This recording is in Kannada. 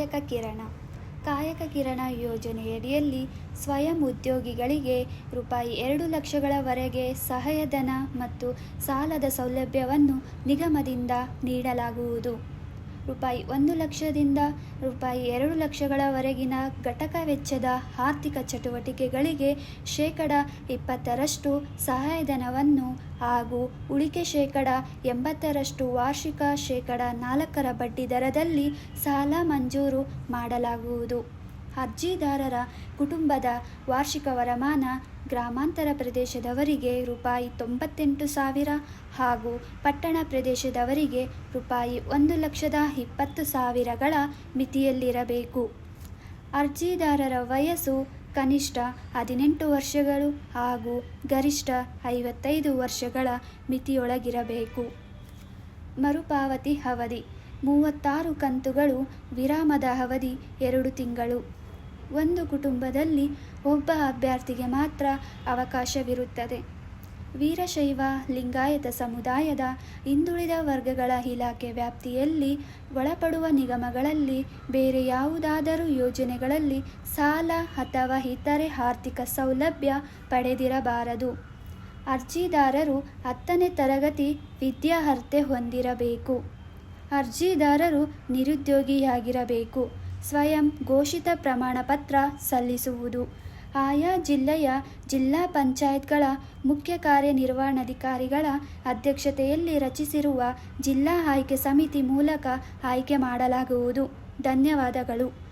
ಕಾಯಕ ಕಿರಣ. ಕಾಯಕ ಕಿರಣ ಯೋಜನೆಯಡಿಯಲ್ಲಿ ಸ್ವಯಂ ಉದ್ಯೋಗಿಗಳಿಗೆ ರೂಪಾಯಿ ಎರಡು ಲಕ್ಷಗಳವರೆಗೆ ಸಹಾಯಧನ ಮತ್ತು ಸಾಲದ ಸೌಲಭ್ಯವನ್ನು ನಿಗಮದಿಂದ ನೀಡಲಾಗುವುದು. ರೂಪಾಯಿ ಒಂದು ಲಕ್ಷದಿಂದ ರೂಪಾಯಿ ಎರಡು ಲಕ್ಷಗಳವರೆಗಿನ ಘಟಕ ವೆಚ್ಚದ ಆರ್ಥಿಕ ಚಟುವಟಿಕೆಗಳಿಗೆ ಶೇಕಡ ಇಪ್ಪತ್ತರಷ್ಟು ಸಹಾಯಧನವನ್ನು ಹಾಗೂ ಉಳಿಕೆ ಶೇಕಡ ಎಂಬತ್ತರಷ್ಟು ವಾರ್ಷಿಕ ಶೇಕಡ ನಾಲ್ಕರ ಬಡ್ಡಿ ದರದಲ್ಲಿ ಸಾಲ ಮಂಜೂರು ಮಾಡಲಾಗುವುದು. ಅರ್ಜಿದಾರರ ಕುಟುಂಬದ ವಾರ್ಷಿಕ ವರಮಾನ ಗ್ರಾಮಾಂತರ ಪ್ರದೇಶದವರಿಗೆ ರೂಪಾಯಿ ತೊಂಬತ್ತೆಂಟು ಸಾವಿರ ಹಾಗೂ ಪಟ್ಟಣ ಪ್ರದೇಶದವರಿಗೆ ರೂಪಾಯಿ ಒಂದು ಲಕ್ಷದ ಇಪ್ಪತ್ತು ಸಾವಿರಗಳ ಮಿತಿಯಲ್ಲಿರಬೇಕು. ಅರ್ಜಿದಾರರ ವಯಸ್ಸು ಕನಿಷ್ಠ ಹದಿನೆಂಟು ವರ್ಷಗಳು ಹಾಗೂ ಗರಿಷ್ಠ ಐವತ್ತೈದು ವರ್ಷಗಳ ಮಿತಿಯೊಳಗಿರಬೇಕು. ಮರುಪಾವತಿ ಅವಧಿ. ಮೂವತ್ತಾರು ಕಂತುಗಳು ವಿರಾಮದ ಅವಧಿ ಎರಡು ತಿಂಗಳು. ಒಂದು ಕುಟುಂಬದಲ್ಲಿ ಒಬ್ಬ ಅಭ್ಯರ್ಥಿಗೆ ಮಾತ್ರ ಅವಕಾಶವಿರುತ್ತದೆ. ವೀರಶೈವ ಲಿಂಗಾಯತ ಸಮುದಾಯದ ಹಿಂದುಳಿದ ವರ್ಗಗಳ ಇಲಾಖೆ ವ್ಯಾಪ್ತಿಯಲ್ಲಿ ಒಳಪಡುವ ನಿಗಮಗಳಲ್ಲಿ ಬೇರೆ ಯಾವುದಾದರೂ ಯೋಜನೆಗಳಲ್ಲಿ ಸಾಲ ಅಥವಾ ಇತರೆ ಆರ್ಥಿಕ ಸೌಲಭ್ಯ ಪಡೆದಿರಬಾರದು. ಅರ್ಜಿದಾರರು ಹತ್ತನೇ ತರಗತಿ ವಿದ್ಯಾರ್ಹತೆ ಹೊಂದಿರಬೇಕು. ಅರ್ಜಿದಾರರು ನಿರುದ್ಯೋಗಿಯಾಗಿರಬೇಕು. ಸ್ವಯಂ ಘೋಷಿತ ಪ್ರಮಾಣಪತ್ರ ಸಲ್ಲಿಸುವುದು. ಆಯಾ ಜಿಲ್ಲೆಯ ಜಿಲ್ಲಾ ಪಂಚಾಯತ್ಗಳ ಮುಖ್ಯ ಕಾರ್ಯನಿರ್ವಹಣಾಧಿಕಾರಿಗಳ ಅಧ್ಯಕ್ಷತೆಯಲ್ಲಿ ರಚಿಸಿರುವ ಜಿಲ್ಲಾ ಆಯ್ಕೆ ಸಮಿತಿ ಮೂಲಕ ಆಯ್ಕೆ ಮಾಡಲಾಗುವುದು. ಧನ್ಯವಾದಗಳು.